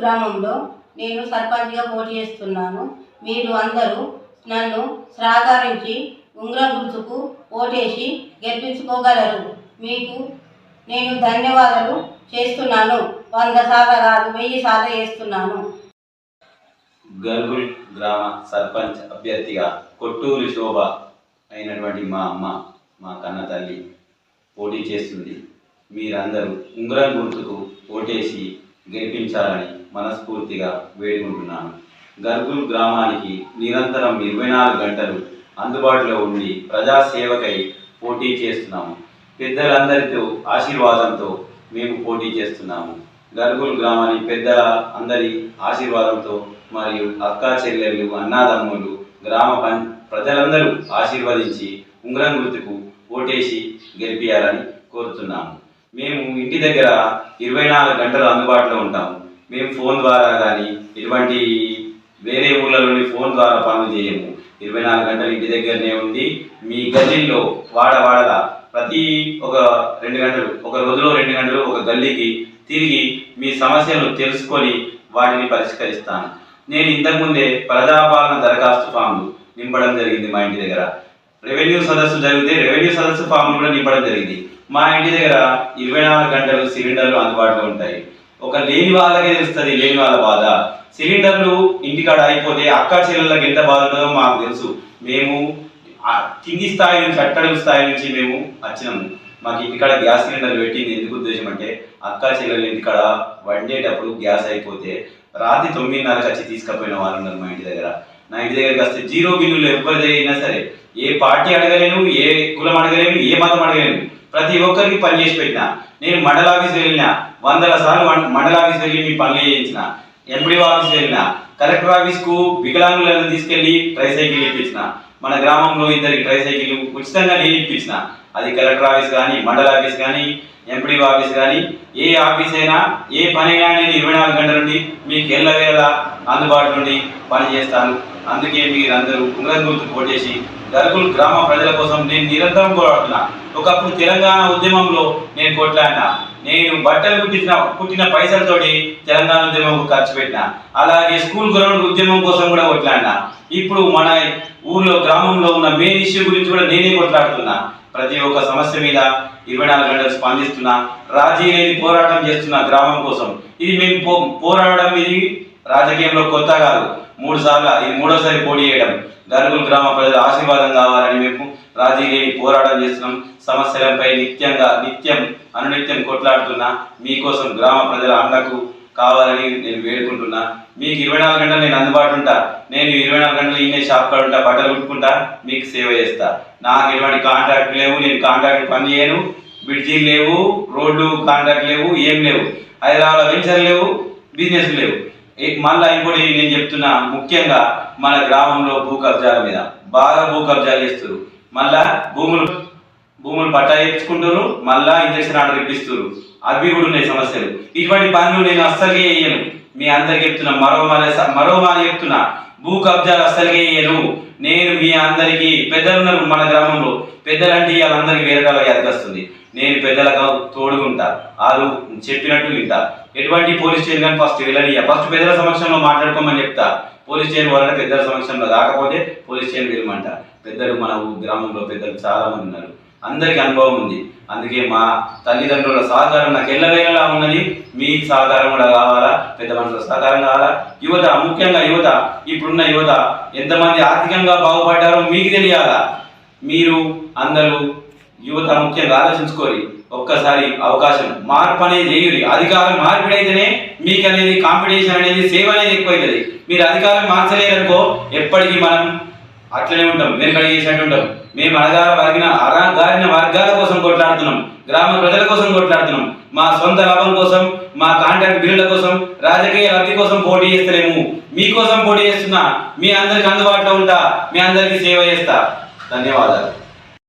గ్రామంలో నేను సర్పంచ్గా పోటీ చేస్తున్నాను. మీరు అందరూ నన్ను సహకరించి ఉంగరం గుర్తుకు ఓటేసి గెలిపించుకోగలరు. మీకు నేను ధన్యవాదాలు చేస్తున్నాను. వంద శాతం కాదు వెయ్యి శాతం చేస్తున్నాను గర్గుల్ గ్రామ సర్పంచ్ అభ్యర్థిగా కొట్టూరి శోభ అయినటువంటి మా అమ్మ మా కన్న తల్లి పోటీ చేస్తుంది. మీరందరూ ఉంగరం గుర్తుకు ఓటేసి గెలిపించాలని మనస్ఫూర్తిగా వేడుకుంటున్నాను. గర్గుల్ గ్రామానికి నిరంతరం ఇరవై నాలుగు గంటలు అందుబాటులో ఉండి ప్రజాసేవకై పోటీ చేస్తున్నాము. పెద్దలందరితో ఆశీర్వాదంతో మేము పోటీ చేస్తున్నాము. గర్గుల్ గ్రామాని పెద్దల అందరి ఆశీర్వాదంతో మరియు అక్కా చెల్లెళ్ళు అన్నాదమ్ములు గ్రామ పం ప్రజలందరూ ఆశీర్వదించి ఉంగరం గుర్తుకు ఓటేసి గెలిపించాలని కోరుతున్నాము. మేము ఇంటి దగ్గర ఇరవై నాలుగు గంటలు అందుబాటులో ఉంటాము. మేము ఫోన్ ద్వారా కానీ ఇటువంటి వేరే ఊళ్ళలోని ఫోన్ ద్వారా పనులు చేయము. ఇరవై నాలుగు గంటలు ఇంటి దగ్గరనే ఉండి మీ గల్లీల్లో వాడ వాడగా ప్రతి ఒక రెండు గంటలు ఒక రోజులో రెండు గంటలు ఒక గల్లీకి తిరిగి మీ సమస్యలు తెలుసుకొని వాటిని పరిష్కరిస్తాను. నేను ఇంతకుముందే ప్రజాపాలన దరఖాస్తు ఫామ్లు నింపడం జరిగింది మా ఇంటి దగ్గర. రెవెన్యూ సదస్సు జరిగితే రెవెన్యూ సదస్సు ఫామ్లు కూడా నింపడం జరిగింది. మా ఇంటి దగ్గర ఇరవై నాలుగు గంటలు సిలిండర్లు అందుబాటులో ఉంటాయి. ఒక లేని వాళ్ళకే తెలుస్తుంది లేని వాళ్ళ బాధ. సిలిండర్లు ఇంటికాడ అయిపోతే అక్క చెల్లెళ్ళకి ఎంత బాధ ఉంటుందో మాకు తెలుసు. మేము కింది స్థాయి నుంచి అట్టడుగు స్థాయి నుంచి మేము వచ్చినాము మాకు ఇంటికాడ గ్యాస్ సిలిండర్ పెట్టింది. ఎందుకు ఉద్దేశం అంటే అక్క చెల్లెలు ఇంటికాడ వండేటప్పుడు గ్యాస్ అయిపోతే రాత్రి తొమ్మిదిన్నరకు వచ్చి తీసుకుపోయిన వాళ్ళు ఉన్నారు మా ఇంటి దగ్గర. నా ఇంటి దగ్గరికి వస్తే జీరో బిల్లులు ఎవరిదైనా అయినా సరే ఏ పార్టీ అడగలేను ఏ కులం అడగలేను ఏ మతం అడగలేను. ప్రతి ఒక్కరికి పని చేసి పెట్టినా. నేను మండల ఆఫీస్ వెళ్ళిన వందల సార్లు మండల ఆఫీస్ వెళ్ళి మీ పనులు చేయించిన ఎంపీడీ ఆఫీస్ వెళ్ళిన కలెక్టర్ ఆఫీస్కు వికలాంగులను తీసుకెళ్ళి ట్రైసైకిల్ ఇప్పించిన మన గ్రామంలో ఇద్దరికి ట్రైసైకిల్ ఉచితంగా నేను ఇప్పించిన అది కలెక్టర్ ఆఫీస్ కానీ మండల ఆఫీస్ కానీ ఎంపీడీ ఆఫీస్ కానీ ఏ ఆఫీస్ అయినా ఏ పని అయినా నేను ఇరవై నాలుగు గంటల నుండి మీకు ఎల్లవేళ అందుబాటులోని పనిచేస్తాను పని చేస్తాను అందుకే మీరందరూ ఉంగరం గుర్తు పోటేసి గర్గుల్ గ్రామ ప్రజల కోసం నేను నిరంతరం పోరాడుతున్నా. ఒకప్పుడు తెలంగాణ ఉద్యమంలో నేను కొట్లాడినా. నేను బట్టలు కుట్టిన కుట్టిన పైసలతోటి తెలంగాణ ఉద్యమం ఖర్చు పెట్టిన. అలాగే స్కూల్ గ్రౌండ్ ఉద్యమం కోసం కూడా కొట్లాడినా. ఇప్పుడు మన ఊర్లో గ్రామంలో ఉన్న మెయిన్ ఇష్యూ గురించి కూడా నేనే కొట్లాడుతున్నా. ప్రతి ఒక్క సమస్య మీద ఇరవై నాలుగు గంటలు స్పందిస్తున్నా. రాజీ లేని పోరాటం చేస్తున్నా గ్రామం కోసం. ఇది మేము పో పోరాడడం ఇది రాజకీయంలో కొత్త కాదు. మూడు సార్లు ఇది మూడోసారి పోటీ చేయడం. గరుగుల గ్రామ ప్రజల ఆశీర్వాదం కావాలని మేము రాజీ లేని పోరాటం చేస్తున్నాం. సమస్యలపై నిత్యంగా నిత్యం అనునిత్యం కొట్లాడుతున్నా మీకోసం గ్రామ ప్రజల అండకు కావాలని నేను వేడుకుంటున్నా. మీకు ఇరవై నాలుగు గంటలు నేను అందుబాటు ఉంటా. నేను ఇరవై నాలుగు గంటలు ఇన్నే షాప్ కాడ ఉంటా బట్టలు కుట్టుకుంటా మీకు సేవ చేస్తా. నాకు ఎటువంటి కాంట్రాక్ట్ లేవు నేను కాంట్రాక్ట్ పని చేయను. బ్రిడ్జీలు లేవు రోడ్లు కాంట్రాక్ట్ లేవు ఏం లేవు. హైదరాబాద్ వెంచర్ లేవు బిజినెస్ లేవు. మళ్ళా ఇంకోటి నేను చెప్తున్నా ముఖ్యంగా మన గ్రామంలో భూ కబ్జాల మీద. బాగా భూ కబ్జాలు చేస్తారు మళ్ళా భూములు భూములు పట్టా ఇచ్చుకుంటారు మళ్ళా ఇంజక్షన్ ఆర్డర్ ఇప్పిస్తారు అవి కూడా ఉన్నాయి సమస్యలు. ఇటువంటి పనులు నేను అస్సలుగా వేయను మీ అందరికి చెప్తున్నా మరో మారే మరో మార చెప్తున్నా. భూ కబ్జాలు అస్సలుగా వేయను నేను మీ అందరికీ పెద్దలు మన గ్రామంలో పెద్దలంటే వాళ్ళందరికీ వేరే వస్తుంది. నేను పెద్దలకు తోడుగా వాళ్ళు చెప్పినట్టు వింటా. ఎటువంటి పోలీస్ స్టేషన్ కానీ ఫస్ట్ వెళ్ళని ఫస్ట్ పెద్దల సమక్షంలో మాట్లాడుకోమని చెప్తా. పోలీస్ స్టేషన్ వాళ్ళని పెద్దల సమక్షంలో కాకపోతే పోలీస్ స్టేషన్ వెళ్ళమంట. పెద్దలు మన గ్రామంలో పెద్దలు చాలామంది ఉన్నారు. అందరికీ అనుభవం ఉంది. అందుకే మా తల్లిదండ్రుల సహకారం నాకు ఎల్లవేళలా ఉన్నది. మీ సహకారం కూడా కావాలా? పెద్ద మనుషుల సహకారం కావాలా? యువత ముఖ్యంగా యువత ఇప్పుడున్న యువత ఎంతమంది ఆర్థికంగా బాగుపడ్డారో మీకు తెలియాలా? మీరు అందరూ యువత ముఖ్యంగా ఆలోచించుకోరి. ఒక్కసారి అవకాశం. మార్పు అనేది చేయురి అధికారం మార్పిడి అయితేనే మీకు అనేది కాంపిటీషన్ అనేది సేవ అనేది ఎక్కువైతుంది. మీరు అధికారం మార్చలేరనుకో ఎప్పటికీ మనం అట్లనే ఉంటాం. వెనుకడి చేసినట్టు ఉంటాం. మేము అనగా వర్గిన అరగారిన వర్గాల కోసం కొట్లాడుతున్నాం. గ్రామ ప్రజల కోసం కొట్లాడుతున్నాం. మా సొంత లాభం కోసం మా కాంట్రాక్ట్ బిల్లుల కోసం రాజకీయ లబ్ధి కోసం పోటీ చేస్తలేము. మీకోసం పోటీ చేస్తున్నా మీ అందరికి అందుబాటులో ఉంటా మీ అందరికీ సేవ చేస్తా. ధన్యవాదాలు.